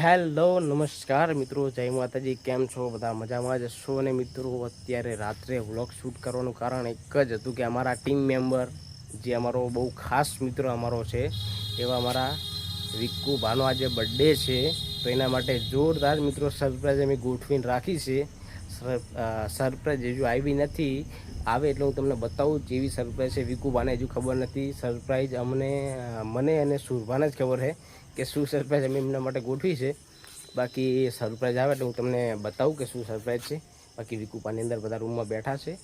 Hello, નમસ્કાર મિત્રો, જય માતાજી, કેમ છો? બધા મજામાં જ છો અને મિત્રો, અત્યારે રાત્રે વ્લોગ શૂટ કરવાનું કારણ એક જ હતું કે અમારા ટીમ મેમ્બર, જે અમારો બહુ ખાસ મિત્ર અમારો છે, એવા અમારા વિક્કુ ભાનો આજે બર્થડે છે. તો એના માટે જોરદાર મિત્રો સરપ્રાઈઝ અમે ગોઠવીને રાખી છે. સરપ્રાઈઝ હજુ આવી નથી. આવે એટલે હું તમને બતાવું જેવી સરપ્રાઈઝ છે. વિકુ હજુ ખબર નથી. સરપ્રાઈઝ અમને મને અને સુરભાને જ ખબર છે. કે શું સરપ્રાઈઝ અમે એમના માટે ગોઠવી છે. બાકી સરપ્રાઈઝ આવે એટલે હું તમને બતાવું કે શું સરપ્રાઈઝ છે. બાકી વિકુપાની અંદર બધા રૂમમાં બેઠા છે.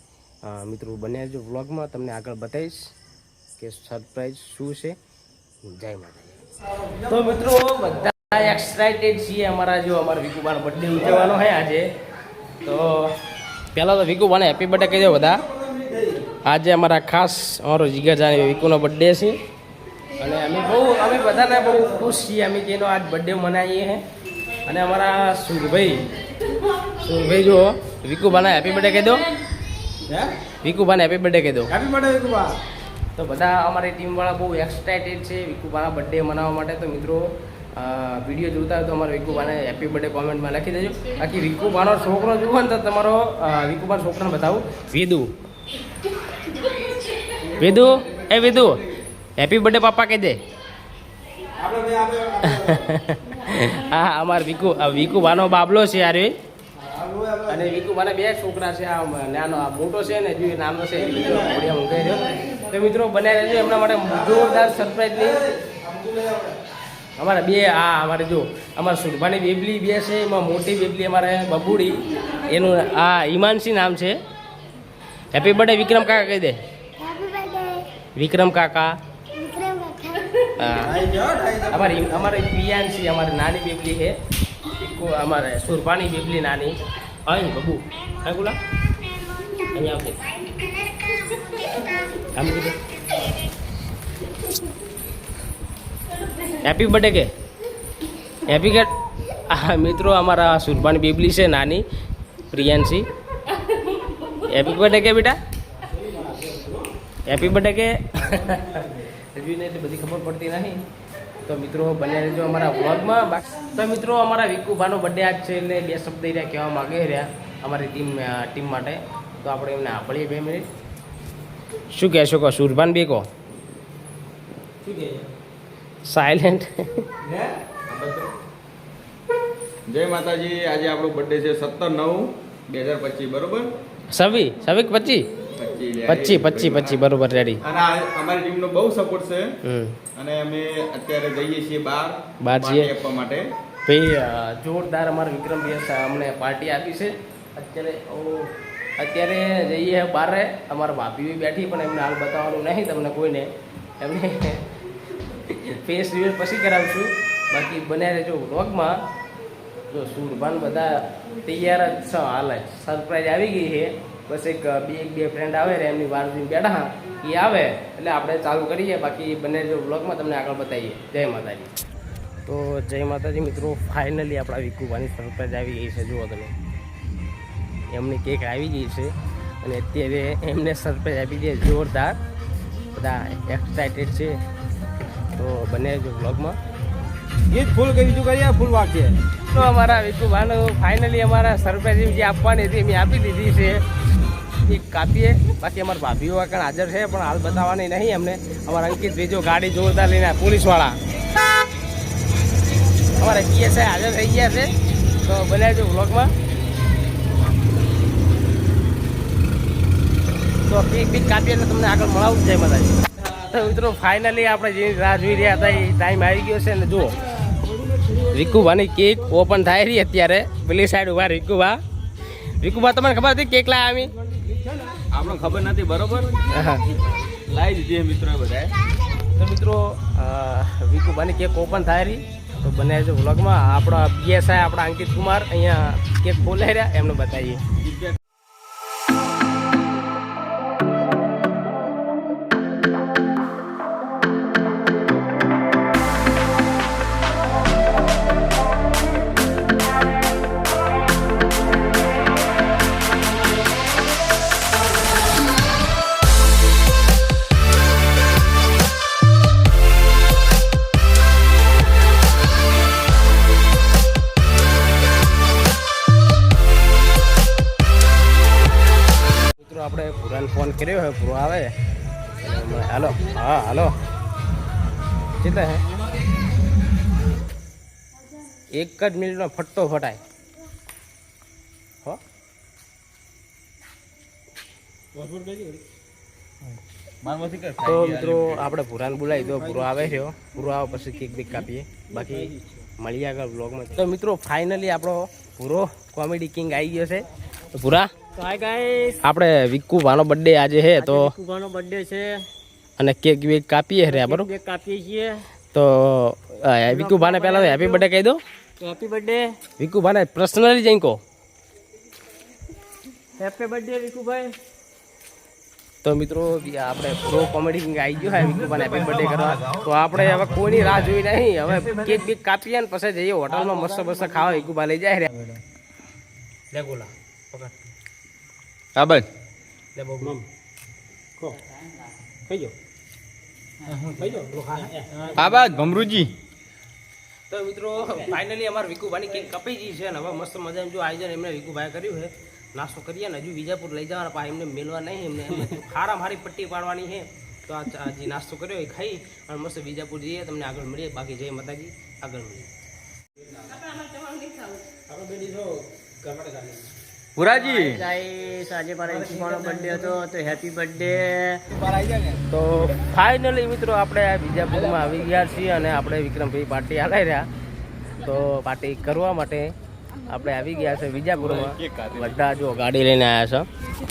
મિત્રો બને જો વ્લોગમાં તમને આગળ બતાવીશ કે સરપ્રાઈઝ શું છે. જય માતાજી. તો મિત્રો, બધા એક્સાઇટેડ છીએ અમારા જો અમારા વિકુબાનો બર્થડે ઉજવવાનો છે આજે. તો પહેલાં તો વિકુબાને હેપી બર્થડે કહી બધા. આજે અમારા ખાસ અમારો જીગર જાણે વિકુનો બર્થડે છે. અને અમે બહુ અમે બધાને બહુ ખુશ છીએ. અમે જેનો આજ બર્થડે મનાવીએ છીએ અને અમારા સુરભાઈ સુરભાઈ જો વિકુબાના હેપી બર્થડે કહી દો. વિકુબાને હેપી બર્થડે કહી દો. Happy birthday Vikubha. તો બધા અમારી ટીમવાળા બહુ એક્સાઇટેડ છે વિકુબાના બર્થડે મનાવવા માટે. તો મિત્રો વીડિયો જોતા હોય તો અમારા વિકુબાને હેપી બર્થડે કોમેન્ટમાં લખી દેજો. બાકી વિકુભાનો છોકરો જુઓ ને તો તમારો વિકુભાનો છોકરાને બતાવું. વેદુ. વેદુ? એ વેદુ? હેપી બર્થડે પાપા કહી દે. હા અમાર વિકુ વિકુ ભાનો બાબલો છે યાર અને વિકુ ભાને બે છોકરા છે આ નાનો આ મોટો છે ને એ નાનો છે ઘોડિયા મૂકાઈ રહ્યો. તો મિત્રો બનાવી રહેજો એમના માટે જોરદાર સરપ્રાઈઝની અમારા બે આ અમારે જો અમારા સુરભાની બેબલી બે છે એમાં મોટી બેબલી અમારે બબુડી એનું આ ઈમાનસી નામ છે. હેપી બર્થડે વિક્રમ કાકા કહી દે. વિક્રમ કાકા. અમારી અમારે પિયાનસી, અમારી નાની બેબલી છે. અમારે સુરપાની બેબલી નાની. અહીં, બબુ. હા, ગુલા. અહીંયા આમ કીધું. હેપી બર્થડે કે? હેપી કે મિત્રો, અમારા સુરપાની બેબલી છે, નાની. પ્રિયાંશી હેપી બર્થડે કે, બેટા? હેપી બર્થડે કે? હજુ એને એટલી બધી ખબર પડતી નહીં. તો મિત્રો બને રહેજો અમારા વ્લોગમાં. તો મિત્રો અમારા વિકુભાનો બર્થડે આજ છે એટલે બે શબ્દ રહ્યા કહેવા માગે રહ્યા અમારી ટીમ ટીમ માટે. તો આપણે એમને સાંભળીએ બે મિનિટ શું કહેશો કહો? સુરભાન બે કહો. સાયલેન્ટ હે? જય માતાજી. આજે આપણો બર્થડે છે સત્તર નવ બે હજાર પચીસ બરોબર? સવી સવીક પચી પચી પચી પચી બરોબર રેડી અને અમારી ટીમનો બહુ સપોર્ટ છે. અને અમે અત્યારે જઈએ છીએ બહાર બહાર જઈએ. આપવા માટે. ભાઈ જોરદાર અમારા વિક્રમ ભાઈ અમને પાર્ટી આપી છે. અત્યારે અત્યારે જઈએ બહાર અમારા ભાભી બેઠી પણ એમને હાલ બતાવવાનું નહીં તમને કોઈને. એમને ફેસ રિવ્યુ પછી કરાવશું. બાકી બન્યા રહેજો વ્લોગમાં જો સુરભાન બધા તૈયાર જ છે હાલ સરપ્રાઈઝ આવી ગઈ છે. બસ એક બે એક બે ફ્રેન્ડ આવે રે એમની વાર જોઈને બેઠા. હા એ આવે એટલે આપણે ચાલુ કરીએ. બાકી બંને જો વ્લોગમાં તમને આગળ બતાવીએ. જય માતાજી. તો જય માતાજી મિત્રો ફાઇનલી આપણા વિકુભાની સરપ્રાઈઝ આવી ગઈ છે જુઓ તમે. એમની કેક આવી ગઈ છે. અને અત્યારે એમને સરપ્રાઈઝ આપી દે જોરદાર. બધા એક્સાઇટેડ છે. તો બને જો વ્લોગમાં એ જ ફૂલ કરી બીજું કરીએ ફૂલ વાગશે તો અમારા વિકુભાનું ફાઇનલી અમારા સરપ્રાઈઝ જે આપવાની હતી એમ આપી દીધી છે. એક કાપીએ. બાકી અમારા ભાભીઓ આગળ હાજર છે, પણ હાલ બતાવવાની નહીં. અમને અમારા અંકિત બીજો ગાડી જોરદાર લઈને પોલીસવાળા. અમારા પીએસઆઈ હાજર થઈ ગયા છે. તો બનાવજો વ્લોગમાં. તો પીક પીક કાપીએ એટલે તમને આગળ મળાવું જ જાય બધા તો મિત્રો ફાઇનલી આપણે જે રાહ જોઈ રહ્યા હતા, એ ટાઈમ આવી ગયો છે. ને જુઓ. રિકુભાની કેક ઓપન થાય રહી અત્યારે. પેલી સાઈડ ઊભા વિકુભા વિકુભા તમને ખબર હતી કેક લાયા અમે? આપણને ખબર નથી, બરોબર? લાવી દીધી મિત્રો બધાએ. તો મિત્રો વિકુ વિકુભાની કેક ઓપન થાય રહી. તો બને છે વ્લોગમાં આપણા પીએસઆઈ આપણા અંકિત કુમાર અહીંયા કેક ખોલાઈ રહ્યા, એમને બતાવીએ. પૂરાને ફોન કર્યો હવે પૂરો આવે? હાલો હા હાલો. કેટલા હે? એક જ મિનિટમાં ફટતો ફટાય. હો? તો મિત્રો આપણે ભૂરાને બોલાવી દો પૂરો આવે છે પૂરો આવે પછી કેક બેક કાપીએ. બાકી મળીએ આગળ બ્લોગમાં તો મિત્રો ફાઇનલી આપણો પૂરો કોમેડી કિંગ આવી ગયો છે. તો પૂરા આપણે વિક્કુ ભાનો બર્થડે આજે છે તો કુબાનો બર્થડે છે. અને કેક બેક કાપીએ રે બરોબર? કેક કાપીએ છીએ. તો વિક્કુ ભાને પહેલા તો હેપી બર્થડે કહી દો. હેપી બર્થડે વિક્કુ ભાને પર્સનલી જઈ કહો હેપી બર્થડે વિકુભાઈ તો મિત્રો આપણે પ્રો કોમેડી કિંગ આવી ગયો હોય ભાને હેપી બર્થડે કરવા. તો આપણે હવે કોઈની રાહ જોઈ નહીં. હવે કેક બેક કાપીએ ને પછી જઈએ હોટલમાં મસ્ત મસ્ત ખાવા વિકુભા લઈ જાય રે લે ગોલા પકડ. હા જાઓ હા બસ ભમરુજી. તો મિત્રો ફાઇનલી અમારે વિકુભાની કેક કપાઈ ગઈ છે ને હવે મસ્ત મજાનું જો આયોજન એમને વિકુભાઈ કર્યું છે. નાસ્તો કરીએ ને હજુ વિજાપુર લઈ જવાના પા એમને મેળવા નહીં એમને એમને ખારા મારી પટ્ટી પાડવાની છે. તો આ જે નાસ્તો કર્યો એ ખાઈ અને મસ્ત વિજાપુર જઈએ તમને આગળ મળીએ. બાકી જય માતાજી આગળ મળીએ. પુરાજી. ગાઈસ આજે મારા વિકુભાઈનો બર્થડે હતો તો હેપી બર્થડે તો ફાઇનલી મિત્રો આપણે આ વિજાપુરમાં આવી ગયા છીએ અને આપણે વિક્રમભાઈ પાર્ટી હલાવી રહ્યા તો પાર્ટી કરવા માટે આપણે આવી ગયા છે વિજાપુરમાં. બધા જો ગાડી લઈને આવ્યા છે.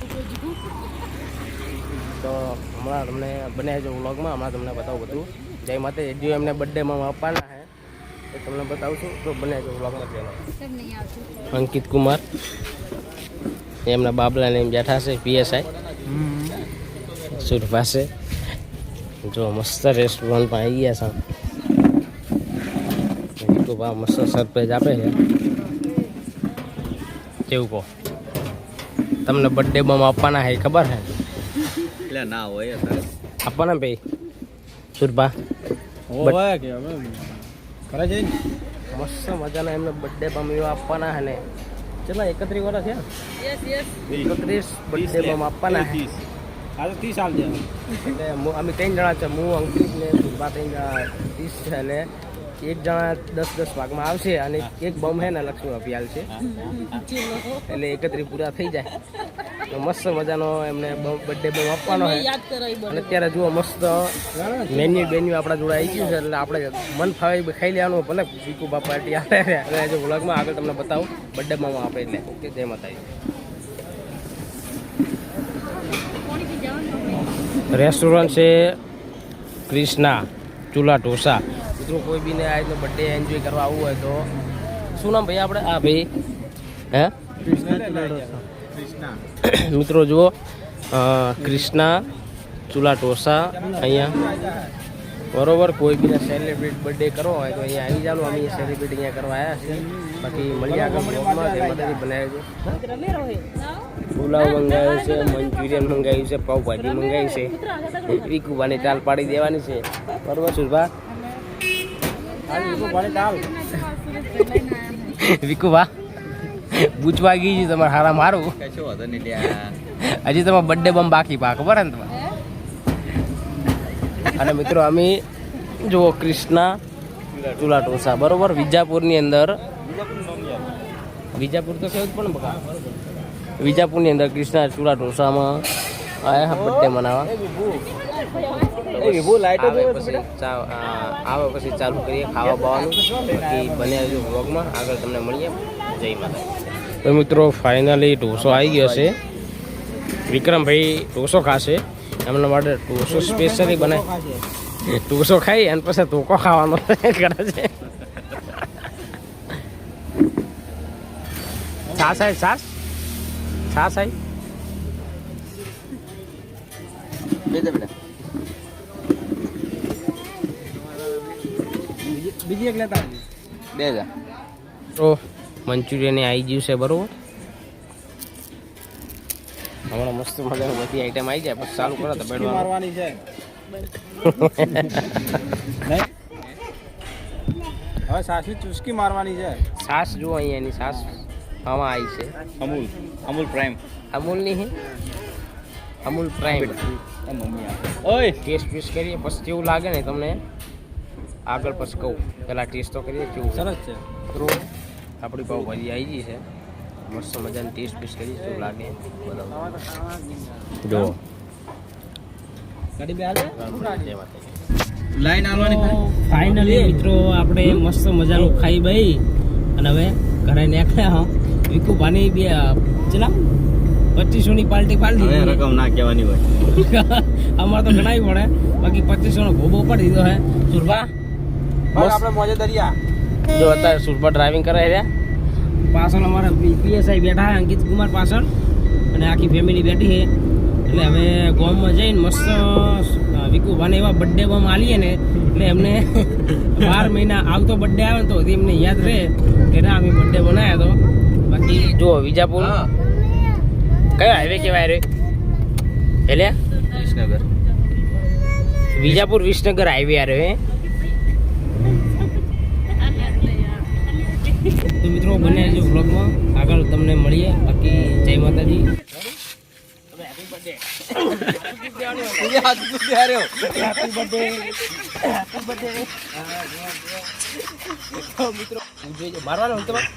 તો હમણાં તમને બને જો વ્લોગમાં હમણાં તમને બતાવું બધું. જય માતે જે એમને બર્થડેમાં આપવાના છે. એ તમને બતાવું છું. તો બને જો વ્લોગમાં અંકિત કુમાર. એમના બાબલાને એમ બેઠા છે પીએસઆઈ. સુર પાસે જો મસ્ત રેસ્ટોરન્ટમાં આવી ગયા છે વિકુભા મસ્ત સરપ્રાઈઝ આપે છે. કેવું કહો? તમને બર્થડે બમ આપવાના હે ખબર હે એટલે ના હોય આપવાના ભાઈ? સુરભા ઓય કરે છે મસ્ત મજાના એમને બર્થડે બમ એવા આપવાના હે ને. ચલા એકત્રીસ વર્ષ થયા? એકત્રીસ બર્થડે આપવાના આજે ત્રીસ. સાલ છે એટલે અમે ત્રણ જણા છે હું અંકિત ને ત્રણ જણા ત્રીસ છે અને એક જણા દસ દસ ભાગમાં આવશે અને એક બમ હે ને લક્ષ્મી અભિયાલ છે. એટલે એકત્રી પૂરા થઈ જાય. તો મસ્ત મજાનો એમને બર્થડે બમ આપવાનો છે અને અત્યારે જુઓ મસ્ત મેન્યુ બેન્યુ આપણા જોડે આવી ગયું છે. એટલે આપણે મન ફાવે ખાઈ લેવાનું. ભલે પીકુ બાપા પાર્ટી આવે અને આજે વ્લોગમાં આગળ તમને બતાવું. બર્થડે બમ આપે એટલે. ઓકે જય માતાજી. રેસ્ટોરન્ટ છે ક્રિષ્ના ચૂલા ઢોસા. મિત્રો કોઈ બીને આ રીતનો બર્થડે એન્જોય કરવા આવવું હોય તો શું નામ ભાઈ આપણે? આ ભાઈ. હે? મિત્રો જુઓ. ક્રિષ્ના ચૂલા ઢોસા અહીંયા. બરોબર કોઈ બીને સેલિબ્રેટ બર્થડે કરવો હોય તો અહીંયા આવી જાવ અમે સેલિબ્રેટ અહીંયા કરવા આવ્યા છીએ. બાકી મળી આગળ બ્લોગમાં તે છે. પુલાવ મંગાવ્યું છે મંચુરિયન મંગાવ્યું છે પાઉભાજી મંગાવી છે. વિકુબાની ચાલ પાડી દેવાની છે. બરોબર સુરભા. વિકુબા પૂછવા ગઈ છે તમારે હારા મારું? હજી તમારે બર્થડે બમ બાકી પા ખબર ને તમારે? અને મિત્રો અમે જુઓ ક્રિષ્ના ચૂલા ઢોસા બરોબર? વિજાપુરની અંદર વિજાપુર તો કેવું જ પણ બકા. વિજાપુરની અંદર ક્રિષ્ના ચૂલા ઢોસામાં આયા બર્થડે મનાવવા આવે પછી ચા- આવે પછી ચાલુ કરીએ ખાવા બાવાનું. બાકી બને હજુ વ્લોગમાં. આગળ તમને મળીએ. જય માતા તો મિત્રો ફાઇનલી ઢોસો આવી ગયો છે. વિક્રમભાઈ ઢોસો ખાશે. એમના માટે ઢોસો સ્પેશિયલી બને ઢોસો ખાઈ અને પછી ધોકો ખાવાનો કરે છે. છાસ આવી છાસ છાસ આવી બેટા બેટા. બીજી એક લેતા આવજો. બે હજાર તો મંચુરિયન આવી ગયું છે બરોબર. હમણાં મસ્ત મજાની બધી આઈટમ આવી જાય પછી ચાલુ કરો તો બેડ મારવાની છે. નહીં? હવે સાસની ચુસ્કી મારવાની છે. સાસ જુઓ અહીંયા એની સાસ. આમાં આવી છે. અમૂલ અમૂલ પ્રાઇમ. અમૂલની હે? અમૂલ પ્રાઇમ. ઓય ટેસ્ટ પીસ કરીએ પછી કેવું લાગે ને તમને. આગળ પછી કહું પહેલાં ટેસ્ટ તો કરીએ કેવું સરસ છે. આપણી પાવ ભાજી આવી ગઈ છે. મસ્ત મજાની ટેસ્ટ બેસ્ટ કરીએ શું લાગે જો. લાઈન આવવાની ફાઇનલી મિત્રો આપણે મસ્ત મજાનું ખાઈ ભાઈ. અને હવે ઘરે નીકળ્યા હા. વિકુ ભાની બે ચલા પચીસો ની પાલટી પાલટી રકમ ના કહેવાની હોય. અમારે તો ગણાવી પડે. બાકી પચીસો નો ભોબો પડી દીધો હે. સુરભા આપણે મોજે દરિયા. જો અત્યારે સુરભા ડ્રાઇવિંગ કરે રહ્યા પાછળ અમારા પીએસઆઈ બેઠા છે અંકિત કુમાર પાછળ. અને આખી ફેમિલી બેઠી છે. એટલે હવે ગોમમાં જઈને મસ્ત અ, વિકુભાને એવા બર્થડે બમ આલીએ ને એટલે એમને બાર મહિના આવતો બર્થડે આવે ને તો હજી એમને યાદ રહે કે ના અમે બર્થડે બનાવ્યો હતો બાકી જો વિજાપુર. કયો હાઈવે કહેવાય રે? એટલે વિસનગર. વિજાપુર વિસનગર હાઈવે આ રહ્યો મારવાનો હોય તમારે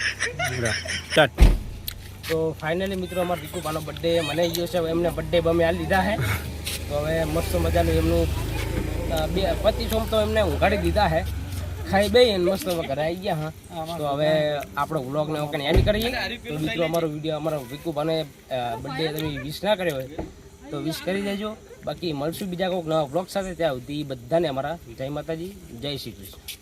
તો ફાઇનલી મિત્રો અમારા દીકુપાનો બર્થડે મને ગયો છે. હવે એમને બર્થડે બમે આ લીધા છે. તો હવે મસ્ત મજાનું એમનું બે પચીસ ઓમ તો એમને ઉઘાડી દીધા છે. ખાઈ બે મસ્ત આવી ગયા હા. તો હવે આપણો વ્લોગને ઓકે એન્ડ કરીએ. તો મિત્રો અમારો વીડિયો અમારો વિકુભાને બર્થડે તમે વિશ ના કર્યો હોય તો વિશ કરી દેજો. બાકી મળશું બીજા કોઈક નવા વ્લોગ સાથે. ત્યાં સુધી બધાને અમારા જય માતાજી, જય શ્રી કૃષ્ણ.